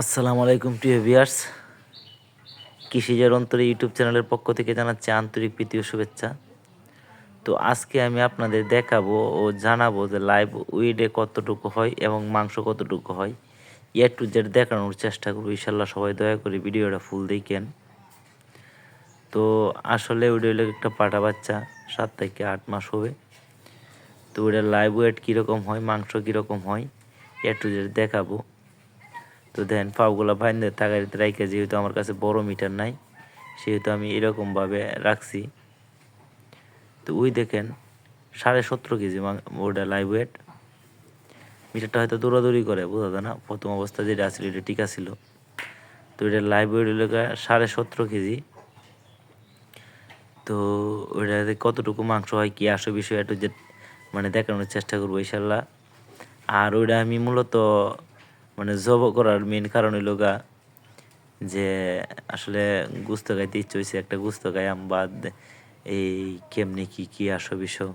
আসসালামু আলাইকুম, প্রিয় ভিউয়ার্স। কৃষিজার অন্তরে ইউটিউব চ্যানেলের পক্ষ থেকে জানাচ্ছি আন্তরিক প্রীতি ও শুভেচ্ছা। তো আজকে আমি আপনাদের দেখাবো ও জানাব যে লাইভ উইডে কতটুকু হয় এবং মাংস কতটুকু হয়। এ টু জেড দেখানোর চেষ্টা করব, ইনশাল্লাহ সবাই দয়া করে ভিডিওটা ফুল দেখেন। তো আসলে ওইটা হলো একটা পাটা বাচ্চা, সাত থেকে আট মাস হবে। তো ওইটা লাইভ ওয়েট কীরকম হয়, মাংস কীরকম হয়, এ টু জেড দেখাবো। তো দেন পাওগুলো বাইন্দে তাগারিতে রাইখে, যেহেতু আমার কাছে বড় মিটার নাই, সেহেতু আমি এরকমভাবে রাখছি। তো ওই দেখেন, সাড়ে সতেরো কেজি ওটা লাইভ ওয়েট মিটারটা হয়তো দৌড়াদৌড়ি করে, বোঝা যায় না, প্রথম অবস্থা যেটা আছিল, এটা ঠিক ছিল। তো এটা লাইভ ওয়েট হলো সাড়ে সতেরো কেজি। তো ওইটাতে কতটুকু মাংস হয়, কি আসো বিষয় একটু যে মানে দেখানোর চেষ্টা করব, ইনশাল্লাহ। আর ওইটা আমি মূলত মানে জব করার মেন কারণ হইল গা যে আসলে গুস্ত গাইতে ইচ্ছে হয়েছে একটা গুস্ত গায়াম বাদ এই কেমনি কি কি আসো বিষয়?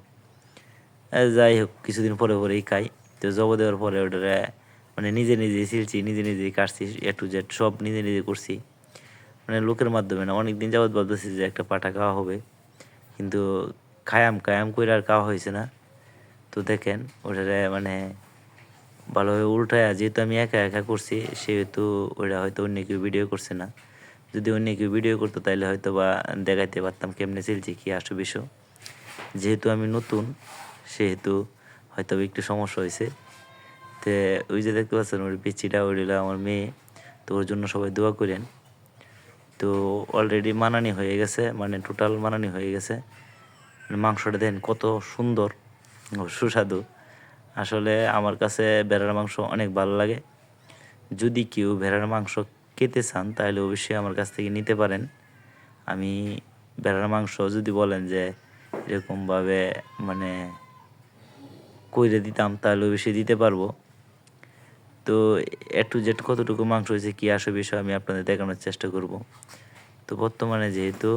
যাই হোক, কিছুদিন পরে পরেই খাই। তো জব দেওয়ার পরে ওটা মানে নিজে নিজে ছিলছি নিজে নিজেই কাটছি এ টু জেড সব নিজে নিজে করছি। মানে লোকের মাধ্যমে না অনেক দিন যাবৎ ভাবতেছি যে একটা পাঠা খাওয়া হবে। কিন্তু খায়াম খায়াম করে আর খাওয়া হয়েছে না। তো দেখেন, ওটারে মানে ভালোভাবে উল্টায়, যেহেতু আমি একা একা করছি, সেহেতু ওরা হয়তো অন্য কেউ ভিডিও করছে না। যদি অন্য কেউ ভিডিও করতো তাহলে হয়তো বা দেখাইতে পারতাম কেমনে চলছে, কি আসো বিষয়। যেহেতু আমি নতুন, সেহেতু হয়তো একটু সমস্যা হয়েছে। তো ওই যে দেখতে পাচ্ছেন, ওর পিচিটা ওই আমার মেয়ে। তো ওর জন্য সবাই দোয়া করেন। তো অলরেডি মানানি হয়ে গেছে মানে টোটাল মানানি হয়ে গেছে। মাংসটা দেন কত সুন্দর, সুস্বাদু। আসলে আমার কাছে ভেড়ার মাংস অনেক ভালো লাগে। যদি কেউ ভেড়ার মাংস খেতে চান, তাহলে অবশ্যই আমার কাছ থেকে নিতে পারেন। আমি ভেড়ার মাংস যদি বলেন যে এরকমভাবে মানে কইরে দিতাম, তাহলে অবশ্যই দিতে পারব। তো এ টু জেড কতটুকু মাংস হয়েছে কী আসে বিষয় আমি আপনাদের দেখানোর চেষ্টা করব। তো বর্তমানে যেহেতু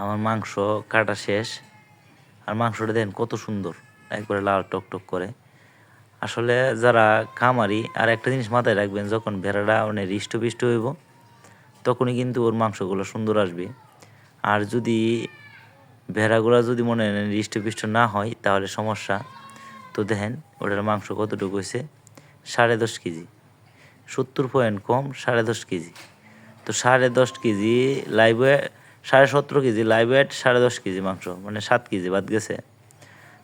আমার মাংস কাটা শেষ, আর মাংসটা দেন কত সুন্দর। একবারে লাল টক টক করে। আসলে যারা খামারি, আর একটা জিনিস মাথায় রাখবেন, যখন ভেড়াটা মানে হৃষ্টপিষ্ট হইব, তখনই কিন্তু ওর মাংসগুলো সুন্দর আসবে। আর যদি ভেড়াগুলো যদি মনে হৃষ্টপিষ্ট না হয়, তাহলে সমস্যা। তো দেখেন, ওটার মাংস কতটুকু হয়েছে সাড়ে দশ কেজি। সত্তর পয়েন্ট কম, সাড়ে দশ কেজি। তো সাড়ে দশ কেজি লাইভ সাড়ে সতেরো কেজি লাইভ সাড়ে দশ কেজি মাংস মানে সাত কেজি বাদ গেছে।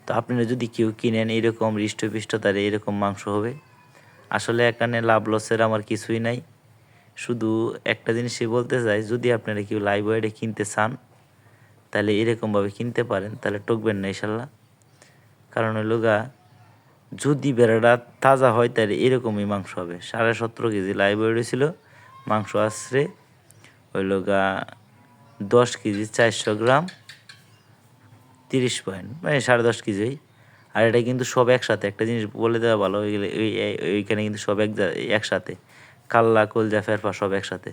তো আপনারা যদি কেউ কিনেন এরকম হৃষ্টপিষ্ট তার এরকম মাংস হবে, আসলে এখানে লাভ লসের আমার কিছুই নাই। শুধু একটা জিনিসই বলতে চাই যদি আপনারা কেউ লাইভ ওয়েডে কিনতে চান, তাহলে এরকমভাবে কিনতে পারেন, তাহলে টকবেন না ইনশাল্লাহ। কারণ হলো গা, যদি বেড়াটা তাজা হয়, তাহলে এরকমই মাংস হবে। সাড়ে সতেরো কেজি লাইভ ওয়েডে ছিল মাংস আসছে হইল গা দশ কেজি চারশো গ্রাম। তিরিশ পয়েন্ট মানে সাড়ে দশ কেজি। আর এটা কিন্তু সব একসাথে, একটা জিনিস বলে দেওয়া ভালো ওইখানে কিন্তু সব এক একসাথে। কাল্লা, কলজা, ফেরফা সব একসাথে।